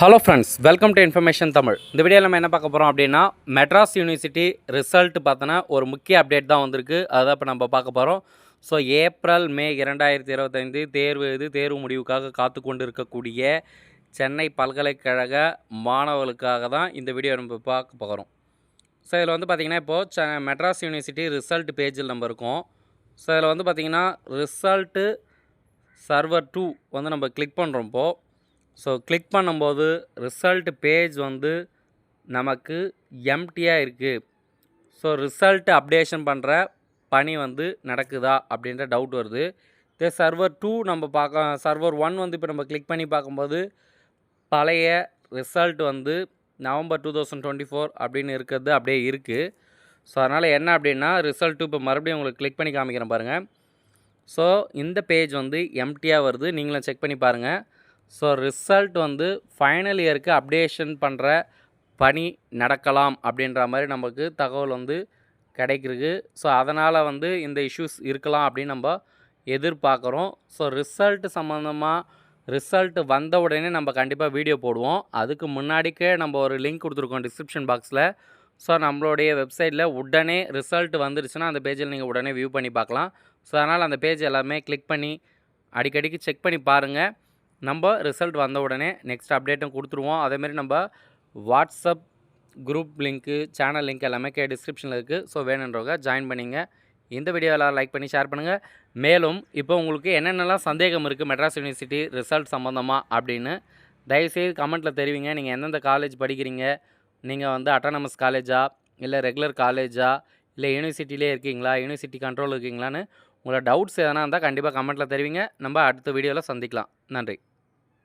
Hello friends welcome to information Tamil இந்த வீடியோவில் நம்ம என்ன பார்க்க போகிறோம் அப்படின்னா மெட்ராஸ் யூனிவர்சிட்டி ரிசல்ட் பார்த்தோன்னா ஒரு முக்கிய அப்டேட் தான் வந்திருக்கு. அதை இப்போ நம்ம பார்க்க போகிறோம் ஸோ ஏப்ரல் மே இரண்டாயிரத்தி இருபத்தைந்து தேர்வு இது தேர்வு முடிவுக்காக காத்து கொண்டு இருக்கக்கூடிய சென்னை பல்கலைக்கழக மாணவர்களுக்காக தான் இந்த வீடியோ நம்ம பார்க்க போகிறோம். ஸோ இதில் வந்து பார்த்திங்கன்னா இப்போது செ மெட்ராஸ் யூனிவர்சிட்டி ரிசல்ட் பேஜில் நம்ம இருக்கோம். ஸோ இதில் வந்து பார்த்திங்கன்னா ரிசல்ட்டு சர்வர் டூ வந்து நம்ம கிளிக் பண்ணுறோம் இப்போது ஸோ கிளிக் பண்ணும்போது ரிசல்ட் பேஜ் வந்து நமக்கு எம்டியாக இருக்குது ஸோ ரிசல்ட் அப்டேஷன் பண்ணுற பணி வந்து நடக்குதா அப்படின்ற டவுட் வருது. இதே சர்வர் டூ நம்ம பார்க்க சர்வர் ஒன் வந்து இப்போ நம்ம கிளிக் பண்ணி பார்க்கும்போது பழைய ரிசல்ட் வந்து November two thousand twenty four அப்படின்னு இருக்கிறது அப்படியே இருக்குது ஸோ அதனால் என்ன அப்படின்னா ரிசல்ட் இப்போ மறுபடியும் உங்களுக்கு கிளிக் பண்ணி காமிக்கிறேன் பாருங்கள் ஸோ இந்த பேஜ் வந்து எம்டியாக வருது. நீங்களும் செக் பண்ணி பாருங்கள் ஸோ ரிசல்ட் வந்து ஃபைனல் இயருக்கு அப்டேஷன் பண்ணுற பணி நடக்கலாம் அப்படின்ற மாதிரி நமக்கு தகவல் வந்து கிடைக்கிறது ஸோ அதனால் வந்து இந்த இஷ்யூஸ் இருக்கலாம் அப்படின்னு நம்ம எதிர்பார்க்குறோம். ஸோ ரிசல்ட் சம்மந்தமாக ரிசல்ட் வந்த உடனே நம்ம கண்டிப்பாக வீடியோ போடுவோம். அதுக்கு முன்னாடிக்கே நம்ம ஒரு லிங்க் கொடுத்துருக்கோம் டிஸ்கிரிப்ஷன் பாக்ஸில் ஸோ நம்மளுடைய வெப்சைட்டில் உடனே ரிசல்ட் வந்துருச்சுன்னா அந்த பேஜில் நீங்கள் உடனே வியூ பண்ணி பார்க்கலாம். ஸோ அதனால் அந்த பேஜ் எல்லாமே கிளிக் பண்ணி அடிக்கடிக்கு செக் பண்ணி பாருங்கள் நம்ம ரிசல்ட் வந்த உடனே நெக்ஸ்ட் அப்டேட்டும் கொடுத்துருவோம். அதேமாரி நம்ம வாட்ஸ்அப் குரூப் லிங்க்கு சேனல் லிங்க் எல்லாமே கே டிஸ்கிரிப்ஷனில் இருக்குது ஸோ வேணுன்றவங்க ஜாயின் பண்ணிங்க. இந்த வீடியோ எல்லாம் லைக் பண்ணி ஷேர் பண்ணுங்கள் மேலும் இப்போ உங்களுக்கு என்னென்னலாம் சந்தேகம் இருக்குது மெட்ராஸ் யூனிவர்சிட்டி ரிசல்ட் சம்மந்தமாக அப்படின்னு தயவுசெய்து கமெண்ட்டில் தெரிவிங்க. நீங்கள் எந்தெந்த காலேஜ் படிக்கிறீங்க? நீங்கள் வந்து அட்டானமஸ் காலேஜா இல்லை ரெகுலர் காலேஜா இல்லை யூனிவர்சிட்டிலே இருக்கீங்களா? யூனிவர்சிட்டி கண்ட்ரோல் இருக்கீங்களான்னு உங்களோட டவுட்ஸ் எதனா இருந்தால் கண்டிப்பாக கமெண்ட்டில் தெரிவிங்க. நம்ம அடுத்த வீடியோவில் சந்திக்கலாம். நன்றி.